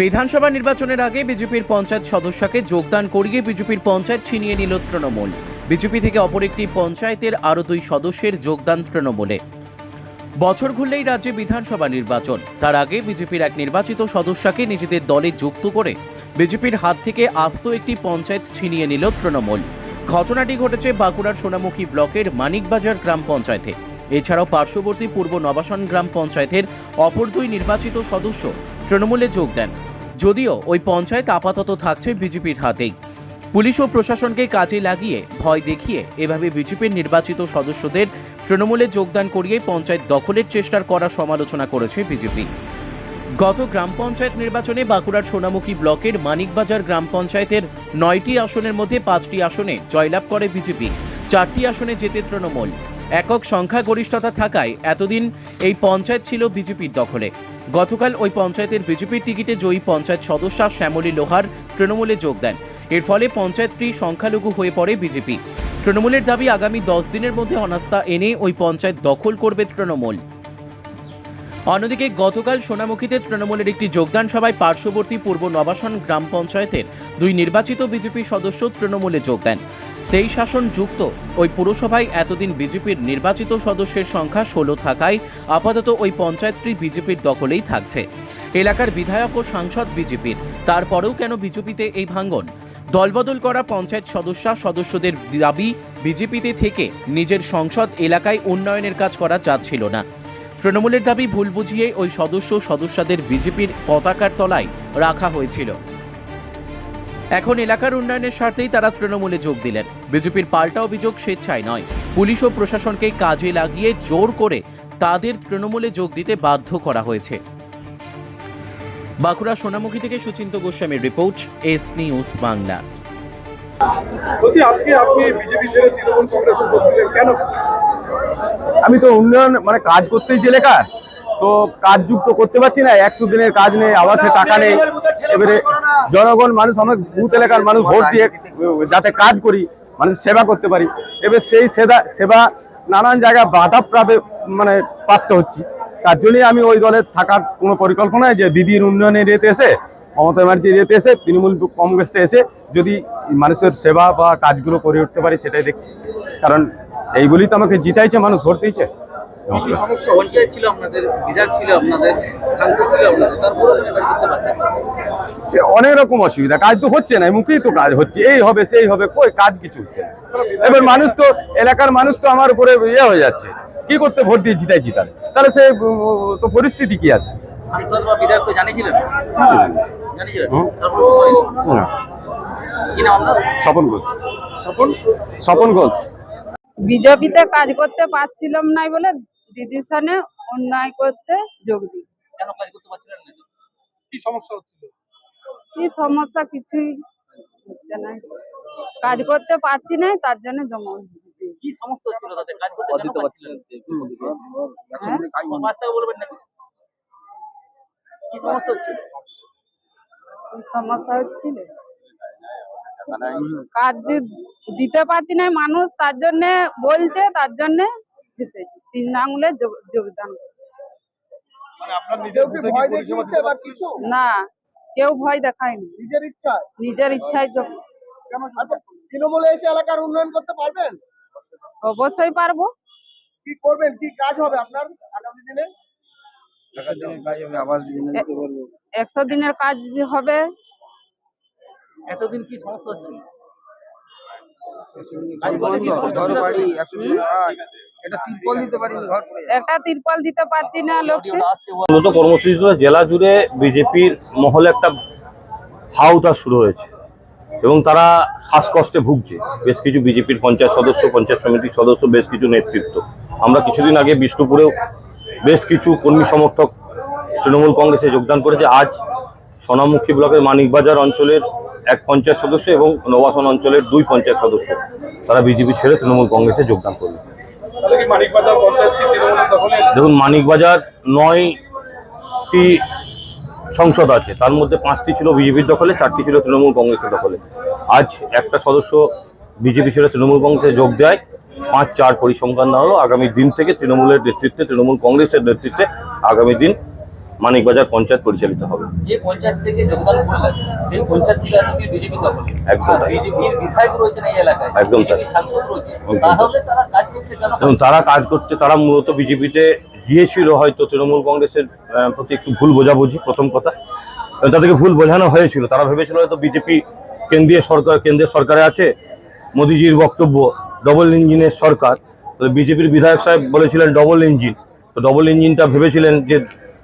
বিধানসভা নির্বাচনের আগে বিজেপির পঞ্চায়েত সদস্যকে যোগদান করিয়ে বিজেপির পঞ্চায়েত ছিনিয়ে নিল তৃণমূল। বিজেপি থেকে অপর একটি পঞ্চায়েতের আরও দুই সদস্যের যোগদান তৃণমূলে। বছর ঘুরলেই রাজ্যে বিধানসভা নির্বাচন। তার আগে বিজেপির এক নির্বাচিত সদস্যকে নিজেদের দলে যুক্ত করে বিজেপির হাত থেকে আস্ত একটি পঞ্চায়েত ছিনিয়ে নিল তৃণমূল। ঘটনাটি ঘটেছে বাঁকুড়ার সোনামুখী ব্লকের মানিকবাজার গ্রাম পঞ্চায়েতে। এছাড়াও পার্শ্ববর্তী পূর্ব নবাসন গ্রাম পঞ্চায়েতের অপর দুই নির্বাচিত সদস্য তৃণমূলে যোগ দেন। যদিও ওই পঞ্চায়েত আপাতত থাকছে বিজেপির হাতেই। পুলিশ ও প্রশাসনকে কাজে লাগিয়ে ভয় দেখিয়ে এভাবে বিজেপির নির্বাচিত সদস্যদের তৃণমূলে যোগদান করিয়ে পঞ্চায়েত দখলের চেষ্টার করা সমালোচনা করেছে বিজেপি। গত গ্রাম পঞ্চায়েত নির্বাচনে বাঁকুড়ার সোনামুখী ব্লকের মানিকবাজার গ্রাম পঞ্চায়েতের নয়টি আসনের মধ্যে পাঁচটি আসনে জয়লাভ করে বিজেপি। চারটি আসনে জেতে তৃণমূল। একক সংখ্যাগরিষ্ঠতা থাকায় এতদিন এই পঞ্চায়েত ছিল বিজেপির দখলে। গতকাল ওই পঞ্চায়েতের বিজেপির টিকিটে জয়ী পঞ্চায়েত সদস্য শ্যামলী লোহার তৃণমূলে যোগ দেন। এর ফলে পঞ্চায়েতটি সংখ্যালঘু হয়ে পড়ে বিজেপি। তৃণমূলের দাবি আগামী দশ দিনের মধ্যে অনাস্থা এনে ওই পঞ্চায়েত দখল করবে তৃণমূল। অন্যদিকে গতকাল সোনামুখীতে তৃণমূলের একটি যোগদান সভায় পার্শ্ববর্তী পূর্ব নবাসন গ্রাম পঞ্চায়েতের দুই নির্বাচিত বিজেপি সদস্য তৃণমূলে যোগ দেন। তেইশ আসন যুক্ত ওই পুরসভায় এতদিন বিজেপির নির্বাচিত সদস্যের সংখ্যা ষোলো থাকায় আপাতত ওই পঞ্চায়েতটি বিজেপির দখলেই থাকছে। এলাকার বিধায়ক ও সাংসদ বিজেপির, তারপরেও কেন বিজেপিতে এই ভাঙ্গন দলবদল করা পঞ্চায়েত সদস্য সদস্যদের দাবি, বিজেপিতে থেকে নিজের সংসদ এলাকায় উন্নয়নের কাজ করা যাচ্ছিল না। তৃণমূলের দাবি ভুল বুঝিয়ে ওই সদস্য সদস্যদের বিজেপির পতাকার তলায় রাখা হয়েছিল। এখন এলাকার উন্নয়নের স্বার্থেই তারা তৃণমূলে যোগ দিলেন। বিজেপির পাল্টা অভিযোগ স্বেচ্ছায় নয়। পুলিশ ও প্রশাসনকে কাজে লাগিয়ে জোর করে তাদের তৃণমূলে যোগ দিতে বাধ্য করা হয়েছে। বাঁকুড়া সোনামুখী থেকে সুচিন্ত গোস্বামীর রিপোর্ট, এস নিউজ বাংলা। আজকে আপনি বিজেপি ছেড়ে তৃণমূল কংগ্রেসে যোগ দিলেন, কেন? আমি তো উন্নয়ন মানে কাজ করতেই এলাকার। তো কাজ যুক্ত করতে পারছি না একশো দিনের কাজ নেই আবাসে টাকা নেই। এবারে জনগণ মানুষ আমার বুথ এলাকার মানুষ ভোট দিয়ে যাতে কাজ করি, মানুষ সেবা করতে পারি। এবার সেই সেবা সেবা নানান জায়গায় বাধা প্রাপে মানে প্রাপ্ত হচ্ছি। তার জন্যই আমি ওই দলে থাকার কোনো পরিকল্পনা যে দিদির উন্নয়নের ইয়েতে এসে, মমতা ব্যানার্জির ইয়েতে এসে, তৃণমূল কংগ্রেসটা এসে যদি মানুষের সেবা বা কাজগুলো করে উঠতে পারি, সেটাই দেখছি। কারণ এইগুলি তো আমাকে জিতাইছে মানুষ ভোট দিয়েছে। সে অনেক রকম অসুবিধা কাজ তো হচ্ছে না মুখেই তো কাজ হচ্ছে এই হবে সেই হবে কই কাজ কিছু হচ্ছে এবার মানুষ তো এলাকার মানুষ তো আমার উপরে ইয়ে হয়ে যাচ্ছে কি করতে ভোট দিয়ে জিতাই জিতার তাহলে সে তো পরিস্থিতি কি আছে? সাংসদ বা বিধায়ক জানিয়েছিলেন? জানিয়েছিলেন? নাম আপনার? স্বপন ঘোষ। স্বপন? স্বপন ঘোষ। বিজেপিতে কাজ করতে পারছিলাম না বলে দিদির সামনে অন্যায় করতে যোগ দিই। কেন কাজ করতে পারছিলেন না? কি সমস্যা হচ্ছিল? কি সমস্যা কিছুই হচ্ছে না। কাজ করতে পারছি না তার জন্য জমা কি সমস্যা হচ্ছিল তাতে? কাজ করতে পারছিলেন? হ্যাঁ? বলবেন নাকি? কি সমস্যা হচ্ছিল? কি সমস্যা হচ্ছিল? কাজ দিতে পারছি না মানুষ তার জন্য বলছে তার জন্য তিন আঙুলে যোগদান। মানে না কেউ ভয় দেখায়নি। নিজের ইচ্ছা নিজের ইচ্ছায় যোগ। আচ্ছা তৃণমূলে এসে এলাকার উন্নয়ন করতে পারবেন? অবশ্যই পারব। কি করবেন? কি কাজ হবে আপনার আগামী দিনে? একশো দিনের কাজ হবে এতদিন কি সমস্যা হচ্ছিল কর্মসূচিটা জেলা জুড়ে বিজেপির মহলে একটা হাউতা শুরু হয়েছে এবং তারা শ্বাসকষ্টে ভুগছে। বেশ কিছু বিজেপির পঞ্চায়েত সদস্য পঞ্চায়েত সমিতির সদস্য বেশ কিছু নেতৃত্ব। আমরা কিছুদিন আগে বিষ্ণুপুরেও বেশ কিছু কর্মী সমর্থক তৃণমূল কংগ্রেসে যোগদান করেছে। আজ সোনামুখী ব্লকের মানিকবাজার অঞ্চলের এক পঞ্চায়েত সদস্য এবং নবাসন অঞ্চলের দুই পঞ্চায়েত সদস্য। তারা বিজেপি ছেড়ে তৃণমূল কংগ্রেসে যোগদান করবে দেখুন মানিকবাজার নয়টি সংসদ আছে। তার মধ্যে পাঁচটি ছিল বিজেপির দখলে চারটি ছিল তৃণমূল কংগ্রেসের দখলে। আজ একটা সদস্য বিজেপি ছেড়ে তৃণমূল কংগ্রেসে যোগ দেয়। পাঁচ চার পরিসংখ্যান দেওয়া হলো আগামী দিন থেকে তৃণমূলের নেতৃত্বে তৃণমূল কংগ্রেসের নেতৃত্বে আগামী দিন মানিকবাজার পঞ্চায়েত পরিচালিত হবে। যে পঞ্চায়েত থেকে যোগদান করলেন সেই পঞ্চায়েত ছিল এতদিন বিজেপি দখলে একদম বিজেপির বিধায়ক রয়েছেন এই এলাকায় একদম তাই। সাংসদ রয়েছে তাহলে তারা কাজ করতে কেন? তারা কাজ করতে তারা মূলত বিজেপিতে গিয়েছিল হয়তো তৃণমূল কংগ্রেসের প্রতি একটু ভুল বোঝাবুঝি প্রথম কথা। তাদেরকে ভুল বোঝানো হয়েছিল। তারা ভেবেছিল হয়তো বিজেপি কেন্দ্রীয় সরকার কেন্দ্রীয় সরকারে আছে। মোদিজির বক্তব্য ডবল ইঞ্জিনের সরকার। তো বিজেপির বিধায়ক সাহেব বলেছিলেন ডবল ইঞ্জিন তো ডবল ইঞ্জিনটা ভেবেছিলেন যে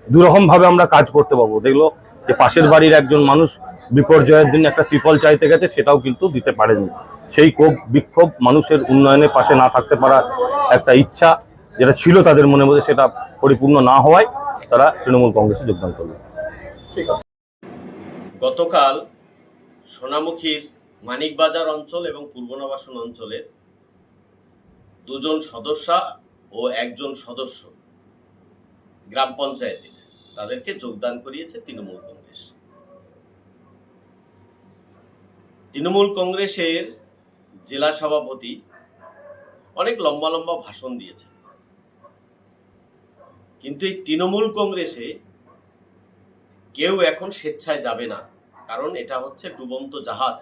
দুরকমভাবে আমরা কাজ করতে পারব। দেখল যে পাশের বাড়ির একজন মানুষ বিপর্যয়ের দিন একটা ত্রিপল চাইতে গেছে, সেটাও কিন্তু দিতে পারেনি। সেই ক্ষোভ, বিক্ষোভ মানুষের উন্নয়নের পাশে না থাকতে পারার একটা ইচ্ছা যেটা ছিল তাদের মনের মধ্যে, সেটা পরিপূর্ণ না হওয়ায় তারা তৃণমূল কংগ্রেসে যোগদান করল। গতকাল সোনামুখীর মানিকবাজার অঞ্চল এবং পূর্বনবাসন অঞ্চলের দুজন সদস্যা ও একজন সদস্য গ্রাম পঞ্চায়েতের তাদেরকে যোগদান করিয়েছে তৃণমূল কংগ্রেস। তৃণমূল কংগ্রেসের জেলা সভাপতি অনেক লম্বা লম্বা ভাষণ দিয়েছে কিন্তু এই তৃণমূল কংগ্রেসে কেউ এখন স্বেচ্ছায় যাবে না, কারণ এটা হচ্ছে ডুবন্ত জাহাজ।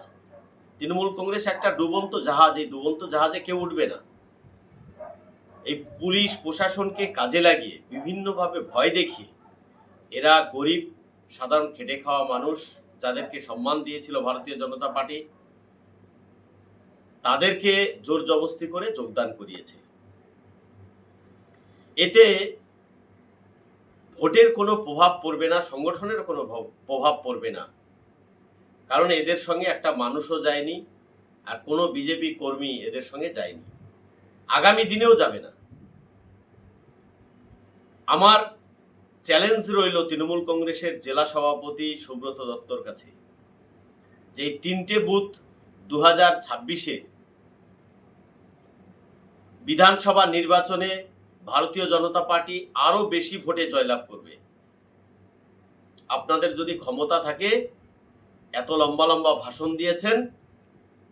তৃণমূল কংগ্রেস একটা ডুবন্ত জাহাজ, এই ডুবন্ত জাহাজে কেউ উঠবে না। এই পুলিশ প্রশাসনকে কাজে লাগিয়ে বিভিন্নভাবে ভয় দেখিয়ে এরা গরিব, সাধারণ খেটে খাওয়া মানুষ যাদেরকে সম্মান দিয়েছিল ভারতীয় জনতা পার্টি, তাদেরকে জোর জবস্তি করে যোগদান করিয়েছে। এতে ভোটের কোনো প্রভাব পড়বে না, সংগঠনের কোনো প্রভাব পড়বে না। কারণ এদের সঙ্গে একটা মানুষও যায়নি আর কোনো বিজেপি কর্মী এদের সঙ্গে যায়নি। আগামী দিনেও যাবে না। আমার চ্যালেঞ্জ রইল তৃণমূল কংগ্রেসের জেলা সভাপতি সুব্রত দত্তর কাছে। যে তিনটে বুথ দু হাজার বিধানসভা নির্বাচনে ভারতীয় জনতা পার্টি আরও বেশি ভোটে জয়লাভ করবে। আপনাদের যদি ক্ষমতা থাকে, এত লম্বা লম্বা ভাষণ দিয়েছেন,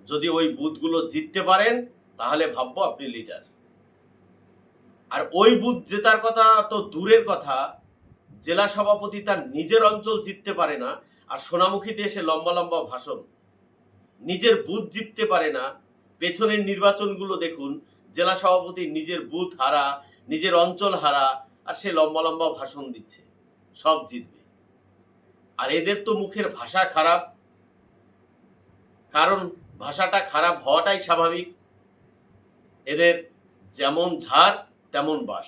যদি ওই বুথগুলো জিততে পারেন, তাহলে ভাববো আপনি লিডার। আর ওই বুথ জেতার কথা তো দূরের কথা জেলা সভাপতি তার নিজের অঞ্চল জিততে পারে না, আর সোনামুখীতে এসে লম্বা লম্বা ভাষণ। নিজের বুথ জিততে পারে না। পেছনের নির্বাচনগুলো দেখুন, জেলা সভাপতি নিজের বুথ হারা, নিজের অঞ্চল হারা, আর সে লম্বা লম্বা ভাষণ দিচ্ছে। সব জিতবে। আর এদের তো মুখের ভাষা খারাপ। কারণ ভাষাটা খারাপ হওয়াটাই স্বাভাবিক। এদের যেমন ঝাড়, তেমন বাস